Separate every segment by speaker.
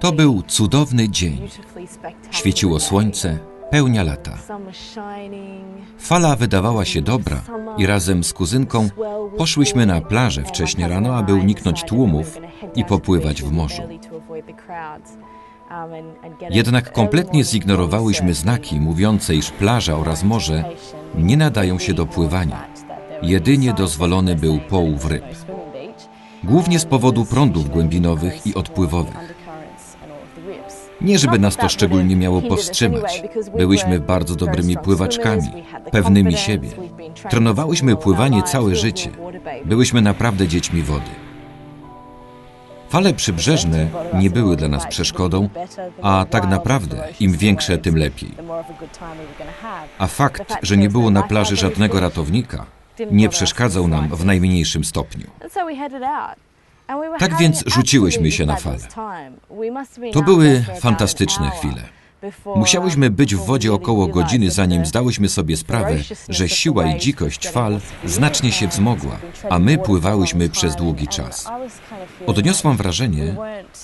Speaker 1: To był cudowny dzień. Świeciło słońce, pełnia lata. Fala wydawała się dobra i razem z kuzynką poszłyśmy na plażę wcześnie rano, aby uniknąć tłumów i popływać w morzu. Jednak kompletnie zignorowałyśmy znaki mówiące, iż plaża oraz morze nie nadają się do pływania. Jedynie dozwolony był połów ryb. Głównie z powodu prądów głębinowych i odpływowych. Nie żeby nas to szczególnie miało powstrzymać. Byłyśmy bardzo dobrymi pływaczkami, pewnymi siebie. Trenowałyśmy pływanie całe życie. Byłyśmy naprawdę dziećmi wody. Fale przybrzeżne nie były dla nas przeszkodą, a tak naprawdę im większe, tym lepiej. A fakt, że nie było na plaży żadnego ratownika, nie przeszkadzał nam w najmniejszym stopniu.
Speaker 2: Tak więc rzuciłyśmy się na falę.
Speaker 1: To były fantastyczne chwile. Musiałyśmy być w wodzie około godziny, zanim zdałyśmy sobie sprawę, że siła i dzikość fal znacznie się wzmogła, a my pływałyśmy przez długi czas. Odniosłam wrażenie,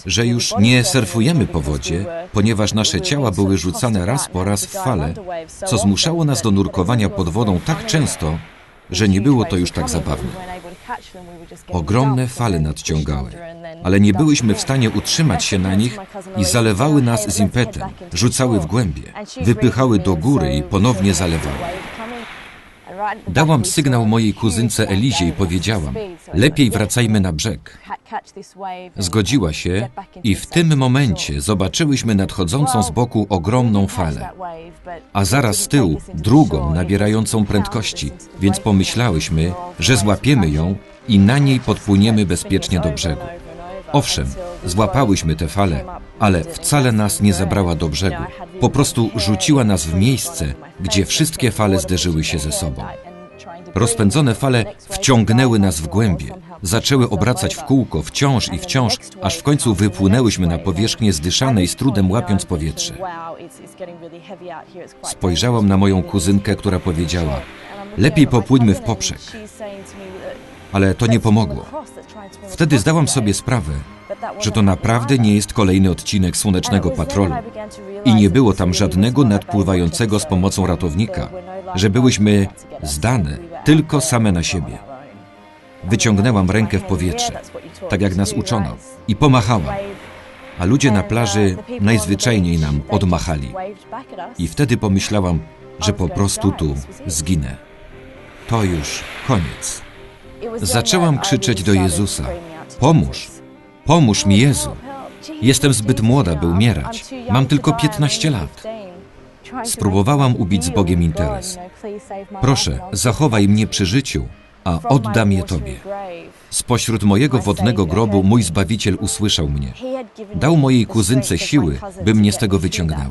Speaker 1: że już nie surfujemy po wodzie, ponieważ nasze ciała były rzucane raz po raz w fale, co zmuszało nas do nurkowania pod wodą tak często, że nie było to już tak zabawne. Ogromne fale nadciągały, ale nie byłyśmy w stanie utrzymać się na nich i zalewały nas z impetem, rzucały w głębie, wypychały do góry i ponownie zalewały. Dałam sygnał mojej kuzynce Elizie i powiedziałam: Lepiej wracajmy na brzeg. Zgodziła się i w tym momencie zobaczyłyśmy nadchodzącą z boku ogromną falę, a zaraz z tyłu drugą nabierającą prędkości, więc pomyślałyśmy, że złapiemy ją i na niej podpłyniemy bezpiecznie do brzegu. Owszem, złapałyśmy tę falę, ale wcale nas nie zabrała do brzegu. Po prostu rzuciła nas w miejsce, gdzie wszystkie fale zderzyły się ze sobą. Rozpędzone fale wciągnęły nas w głębie, zaczęły obracać w kółko wciąż i wciąż, aż w końcu wypłynęłyśmy na powierzchnię zdyszanej z trudem łapiąc powietrze. Spojrzałam na moją kuzynkę, która powiedziała: Lepiej popłyńmy w poprzek. Ale to nie pomogło. Wtedy zdałam sobie sprawę, że to naprawdę nie jest kolejny odcinek Słonecznego Patrolu i nie było tam żadnego nadpływającego z pomocą ratownika, że byłyśmy zdane tylko same na siebie. Wyciągnęłam rękę w powietrze, tak jak nas uczono, i pomachałam, a ludzie na plaży najzwyczajniej nam odmachali. I wtedy pomyślałam, że po prostu tu zginę. To już koniec. Zaczęłam krzyczeć do Jezusa: Pomóż! Pomóż mi, Jezu! Jestem zbyt młoda, by umierać. Mam tylko 15 lat. Spróbowałam ubić z Bogiem interes. Proszę, zachowaj mnie przy życiu, a oddam je Tobie. Spośród mojego wodnego grobu mój Zbawiciel usłyszał mnie. Dał mojej kuzynce siły, by mnie z tego wyciągnęła.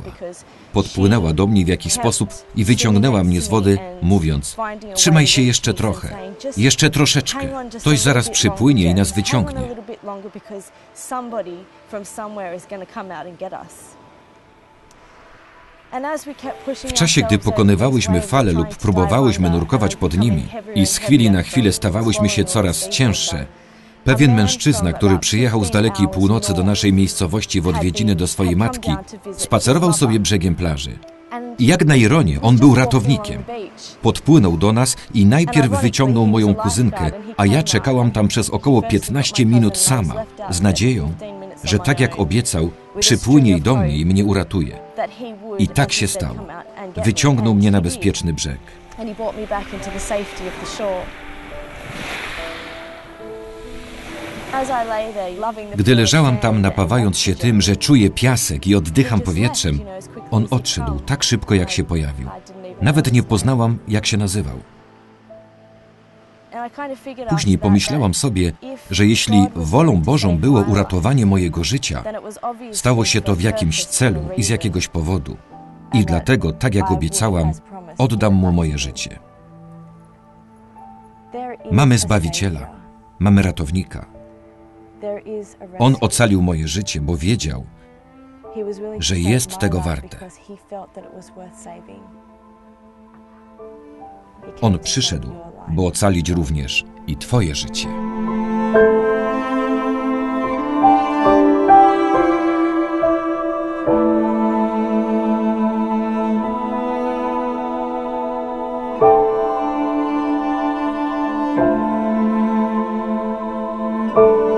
Speaker 1: Podpłynęła do mnie w jakiś sposób i wyciągnęła mnie z wody, mówiąc: Trzymaj się jeszcze trochę, jeszcze troszeczkę. Ktoś zaraz przypłynie i nas wyciągnie.
Speaker 2: W czasie, gdy pokonywałyśmy fale lub próbowałyśmy nurkować pod nimi i z chwili na chwilę stawałyśmy się coraz cięższe,
Speaker 1: Pewien mężczyzna, który przyjechał z dalekiej północy do naszej miejscowości w odwiedziny do swojej matki, spacerował sobie brzegiem plaży. I jak na ironię, on był ratownikiem. Podpłynął do nas i najpierw wyciągnął moją kuzynkę, a ja czekałam tam przez około 15 minut sama, z nadzieją, że tak jak obiecał, przypłynie do mnie i mnie uratuje. I tak się stało. Wyciągnął mnie na bezpieczny brzeg. Gdy leżałam tam napawając się tym, że czuję piasek i oddycham powietrzem, on odszedł tak szybko, jak się pojawił. Nawet nie poznałam, jak się nazywał. Później pomyślałam sobie, że jeśli wolą Bożą było uratowanie mojego życia, stało się to w jakimś celu i z jakiegoś powodu. I dlatego, tak jak obiecałam, oddam mu moje życie. Mamy Zbawiciela, mamy ratownika. On ocalił moje życie, bo wiedział, że jest tego warte. On przyszedł, by ocalić również i Twoje życie.
Speaker 3: thank